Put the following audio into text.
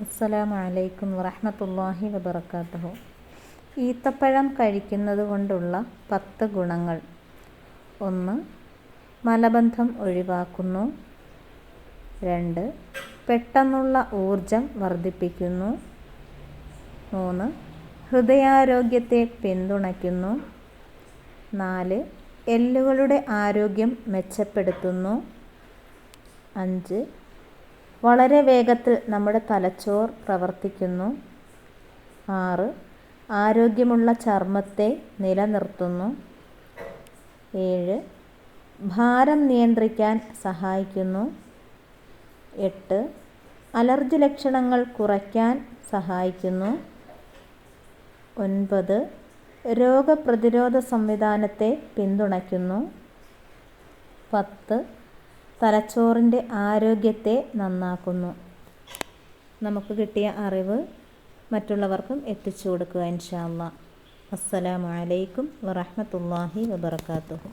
അസ്സലാമു അലൈക്കും വറഹമത്തല്ലാഹി വബറകാതുഹു ഈത്തപ്പഴം കഴിക്കുന്നത് കൊണ്ടുള്ള പത്ത് ഗുണങ്ങൾ. ഒന്ന് മലബന്ധം ഒഴിവാക്കുന്നു. രണ്ട് പെട്ടെന്നുള്ള ഊർജം വർദ്ധിപ്പിക്കുന്നു. മൂന്ന് ഹൃദയാരോഗ്യത്തെ പിന്തുണയ്ക്കുന്നു. നാല് എല്ലുകളുടെ ആരോഗ്യം മെച്ചപ്പെടുത്തുന്നു. അഞ്ച് വളരെ വേഗത്തിൽ നമ്മുടെ തലച്ചോർ പ്രവർത്തിക്കുന്നു. ആറ്. ആരോഗ്യമുള്ള ചർമ്മത്തെ നിലനിർത്തുന്നു. ഏഴ്. ഭാരം നിയന്ത്രിക്കാൻ സഹായിക്കുന്നു. എട്ട്. അലർജി ലക്ഷണങ്ങൾ കുറയ്ക്കാൻ സഹായിക്കുന്നു. ഒൻപത്. രോഗപ്രതിരോധ സംവിധാനത്തെ പിന്തുണയ്ക്കുന്നു. പത്ത്. തലച്ചോറിന്റെ ആരോഗ്യത്തെ നന്നാക്കുന്നു. നമുക്ക് കിട്ടിയ അറിവ് മറ്റുള്ളവർക്കും എത്തിച്ചു കൊടുക്കുക ഇൻഷാല്ല അസ്സലാമലൈക്കും വറഹ്മത്തുള്ളാഹി വബറകാതുഹു